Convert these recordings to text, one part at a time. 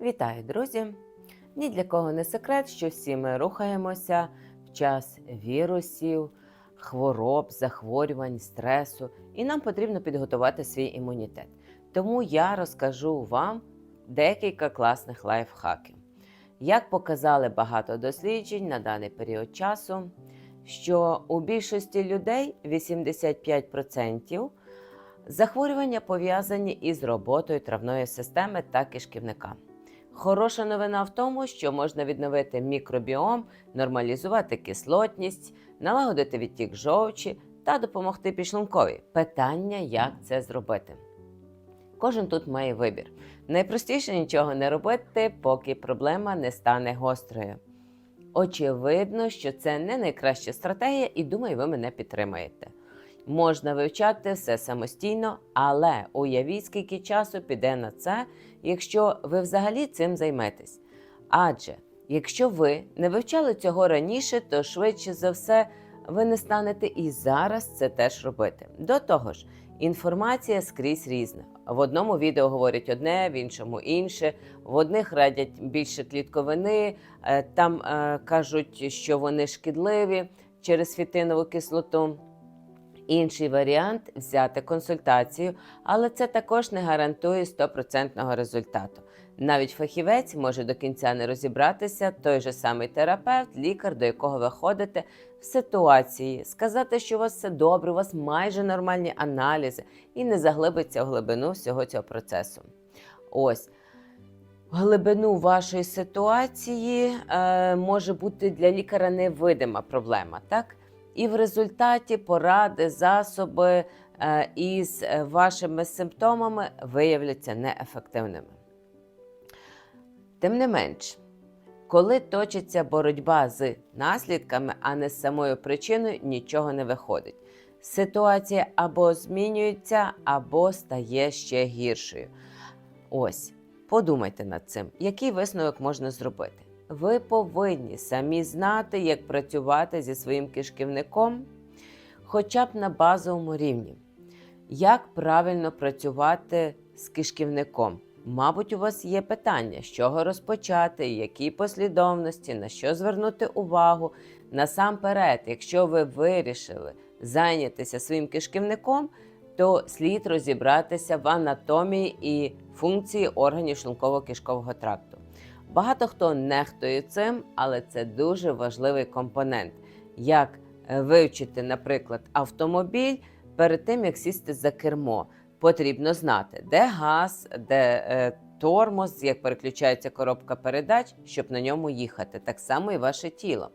Вітаю, друзі! Ні для кого не секрет, що всі ми рухаємося в час вірусів, хвороб, захворювань, стресу, і нам потрібно підготувати свій імунітет. Тому я розкажу вам декілька класних лайфхаків. Як показали багато досліджень на даний період часу, що у більшості людей 85% захворювання пов'язані із роботою травної системи та кишківника. Хороша новина в тому, що можна відновити мікробіом, нормалізувати кислотність, налагодити відтік жовчі та допомогти підшлунковій. Питання, як це зробити. Кожен тут має вибір. Найпростіше нічого не робити, поки проблема не стане гострою. Очевидно, що це не найкраща стратегія, і думаю, ви мене підтримаєте. Можна вивчати все самостійно, але уявіть, скільки часу піде на це, якщо ви взагалі цим займетесь. Адже якщо ви не вивчали цього раніше, то швидше за все ви не станете і зараз це теж робити. До того ж, інформація скрізь різна. В одному відео говорять одне, в іншому інше. В одних радять більше клітковини, е, там е, кажуть, що вони шкідливі через фітинову кислоту. Інший варіант взяти консультацію, але це також не гарантує 100% результату. Навіть фахівець може до кінця не розібратися, той же самий терапевт, лікар, до якого ви ходите в ситуації, сказати, що у вас все добре, у вас майже нормальні аналізи, і не заглибиться в глибину всього цього процесу. Ось. Глибину вашої ситуації е, може бути для лікаря невидима проблема, так? І в результаті поради, засоби е, із е, вашими симптомами виявляться неефективними. Тим не менш, коли точиться боротьба з наслідками, а не з самою причиною, нічого не виходить. Ситуація або змінюється, або стає ще гіршою. Ось, подумайте над цим, який висновок можна зробити. Ви повинні самі знати, як працювати зі своїм кишківником, хоча б на базовому рівні. Як правильно працювати з кишківником? Мабуть, у вас є питання, з чого розпочати, які послідовності, на що звернути увагу. Насамперед, якщо ви вирішили зайнятися своїм кишківником, то слід розібратися в анатомії і функції органів шлунково-кишкового тракту. Багато хто нехтує цим, але це дуже важливий компонент. Як е, вивчити, наприклад, автомобіль перед тим, як сісти за кермо. Потрібно знати, де газ, де е, тормоз, як переключається коробка передач, щоб на ньому їхати. Так само і ваше тіло.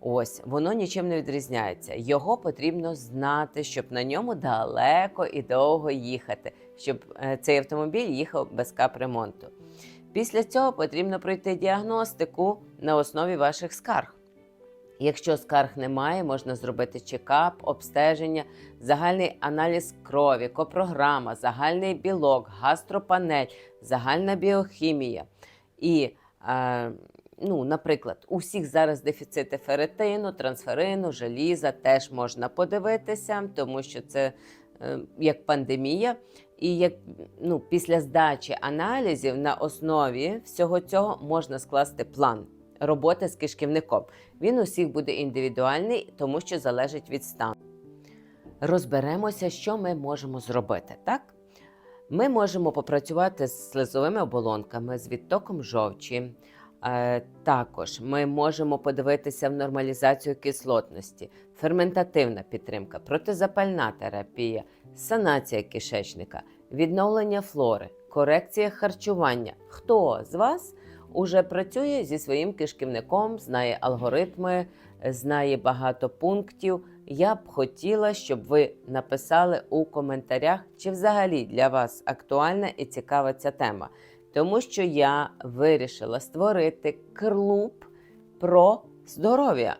Ось воно нічим не відрізняється. Його потрібно знати, щоб на ньому далеко і довго їхати, щоб е, цей автомобіль їхав без капремонту. Після цього потрібно пройти діагностику на основі ваших скарг. Якщо скарг немає, можна зробити чекап, обстеження, загальний аналіз крові, копрограма, загальний білок, гастропанель, загальна біохімія. І, е, ну, наприклад, у всіх зараз дефіцити феретину, трансферину, желіза теж можна подивитися, тому що це е, як пандемія. І як ну, після здачі аналізів на основі всього цього можна скласти план роботи з кишківником. Він усіх буде індивідуальний, тому що залежить від стану. Розберемося, що ми можемо зробити. так? Ми можемо попрацювати з слизовими оболонками, з відтоком жовчі. Е, також ми можемо подивитися в нормалізацію кислотності, ферментативна підтримка, протизапальна терапія, санація кишечника, відновлення флори, корекція харчування. Хто з вас уже працює зі своїм кишківником, знає алгоритми, знає багато пунктів? Я б хотіла, щоб ви написали у коментарях, чи взагалі для вас актуальна і цікава ця тема. Тому що я вирішила створити клуб про здоров'я,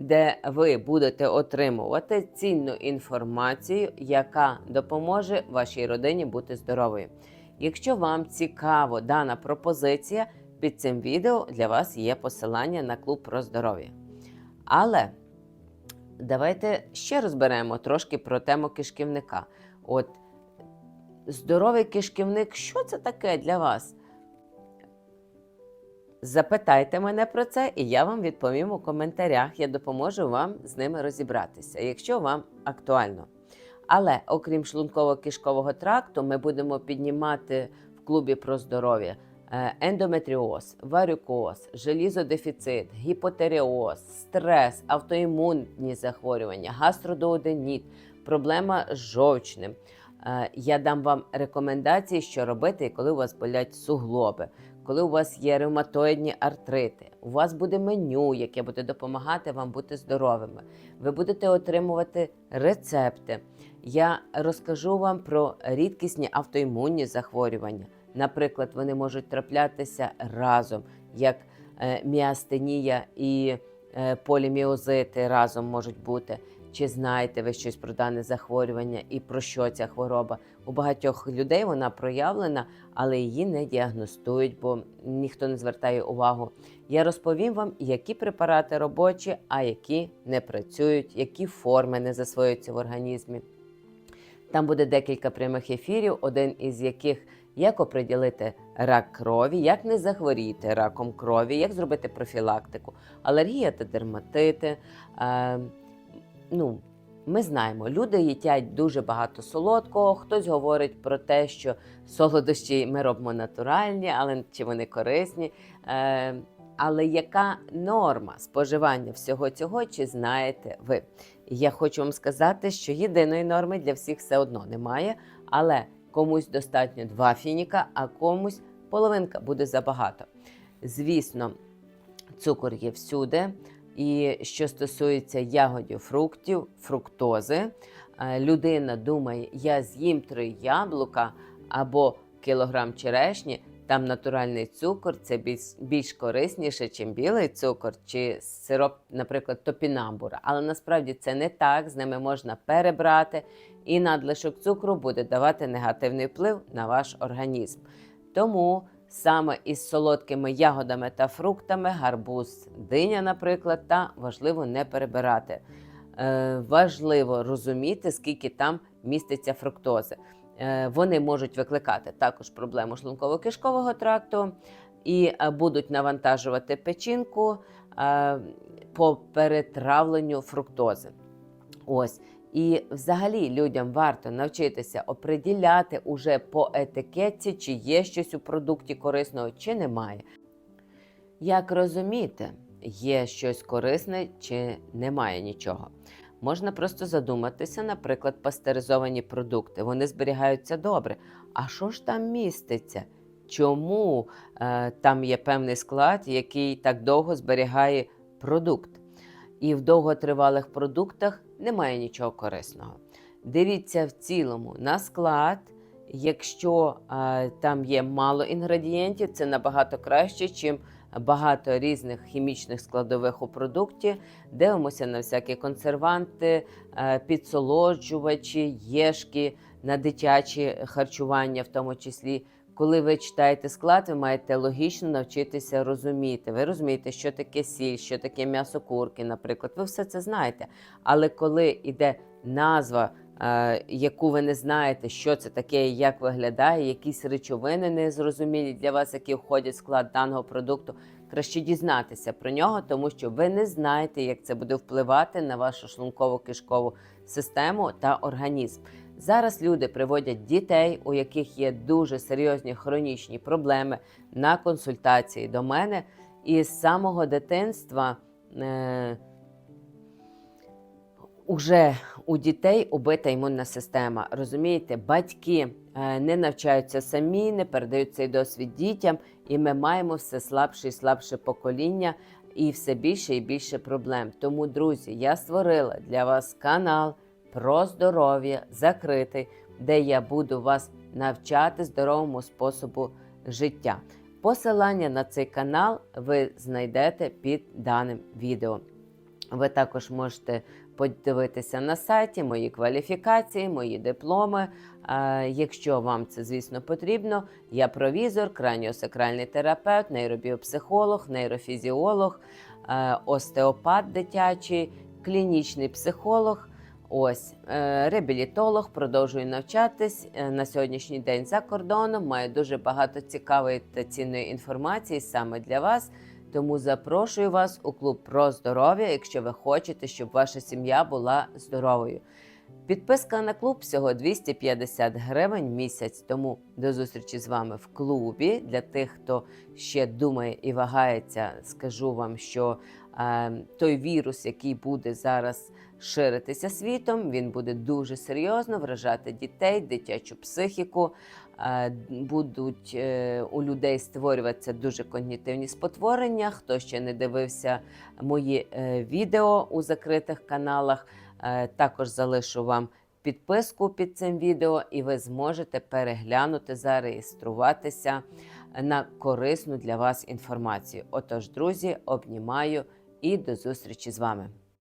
де ви будете отримувати цінну інформацію, яка допоможе вашій родині бути здоровою. Якщо вам цікава дана пропозиція, під цим відео для вас є посилання на клуб про здоров'я. Але давайте ще розберемо трошки про тему кишківника. От здоровий кишківник, що це таке для вас? Запитайте мене про це, і я вам відповім у коментарях. Я допоможу вам з ними розібратися, якщо вам актуально. Але окрім шлунково-кишкового тракту, ми будемо піднімати в клубі про здоров'я е, ендометріоз, варикоз, желізодефіцит, гіпотереоз, стрес, автоімунні захворювання, гастродооденіт, проблема з жовчним. Е, Я дам вам рекомендації, що робити, коли у вас болять суглоби, коли у вас є ревматоїдні артрити. У вас буде меню, яке буде допомагати вам бути здоровими. Ви будете отримувати рецепти. Я розкажу вам про рідкісні автоімунні захворювання. Наприклад, вони можуть траплятися разом, як е, міастенія і е, поліміозити разом можуть бути. Чи знаєте ви щось про дане захворювання і про що ця хвороба? У багатьох людей вона проявлена, але її не діагностують, бо ніхто не звертає увагу. Я розповім вам, які препарати робочі, а які не працюють, які форми не засвоюються в організмі. Там буде декілька прямих ефірів, один із яких як оприділити рак крові, як не захворіти раком крові, як зробити профілактику, алергія та дерматити. Е, ну, ми знаємо, люди їдять дуже багато солодкого. Хтось говорить про те, що солодощі ми робимо натуральні, але чи вони корисні. Е, але яка норма споживання всього цього, чи знаєте ви? Я хочу вам сказати, що єдиної норми для всіх все одно немає, але комусь достатньо два фініка, а комусь половинка буде забагато. Звісно, цукор є всюди. І що стосується ягодів, фруктів, фруктози, е, людина думає, я з'їм три яблука або кілограм черешні, там натуральний цукор, це більш, більш корисніше, ніж білий цукор чи сироп, наприклад, топінамбура. Але насправді це не так, з ними можна перебрати, і надлишок цукру буде давати негативний вплив на ваш організм. Тому саме із солодкими ягодами та фруктами, гарбуз, диня, наприклад, та важливо не перебирати. Е, важливо розуміти, скільки там міститься фруктози. Е, вони можуть викликати також проблему шлунково-кишкового тракту і е, будуть навантажувати печінку е, по перетравленню фруктози. Ось. І взагалі людям варто навчитися оприділяти уже по етикетці, чи є щось у продукті корисного, чи немає. Як розуміти, є щось корисне чи немає нічого. Можна просто задуматися, наприклад, пастеризовані продукти. Вони зберігаються добре. А що ж там міститься? Чому е, там є певний склад, який так довго зберігає продукт? І в довготривалих продуктах немає нічого корисного. Дивіться в цілому на склад. Якщо е, там є мало інгредієнтів, це набагато краще, чим багато різних хімічних складових у продукті. Дивимося на всякі консерванти, е, підсолоджувачі, єшки, на дитячі харчування, в тому числі. Коли ви читаєте склад, ви маєте логічно навчитися розуміти. Ви розумієте, що таке сіль, що таке м'ясо курки, наприклад. Ви все це знаєте. Але коли йде назва, е, яку ви не знаєте, що це таке, як виглядає, якісь речовини незрозумілі для вас, які входять в склад даного продукту, краще дізнатися про нього, тому що ви не знаєте, як це буде впливати на вашу шлунково-кишкову систему та організм. Зараз люди приводять дітей, у яких є дуже серйозні хронічні проблеми, на консультації до мене. І з самого дитинства е, уже у дітей убита імунна система. Розумієте, батьки е, не навчаються самі, не передають цей досвід дітям, і ми маємо все слабше і слабше покоління і все більше і більше проблем. Тому, друзі, я створила для вас канал про здоров'я закритий, де я буду вас навчати здоровому способу життя. Посилання на цей канал ви знайдете під даним відео. Ви також можете подивитися на сайті мої кваліфікації, мої дипломи. Якщо вам це, звісно, потрібно, я провізор, краніосакральний терапевт, нейробіопсихолог, нейрофізіолог, е, остеопат дитячий, клінічний психолог. Ось е, реабілітолог, продовжую навчатись е, на сьогоднішній день за кордоном. Маю дуже багато цікавої та цінної інформації саме для вас. Тому запрошую вас у клуб про здоров'я, якщо ви хочете, щоб ваша сім'я була здоровою. Підписка на клуб всього 250 гривень місяць. Тому до зустрічі з вами в клубі. Для тих, хто ще думає і вагається, скажу вам, що е, той вірус, який буде зараз ширитися світом, він буде дуже серйозно вражати дітей, дитячу психіку. Е, Будуть е, у людей створюватися дуже когнітивні спотворення. Хто ще не дивився мої е, відео у закритих каналах, також залишу вам підписку під цим відео, і ви зможете переглянути, зареєструватися на корисну для вас інформацію. Отож, друзі, обнімаю і до зустрічі з вами.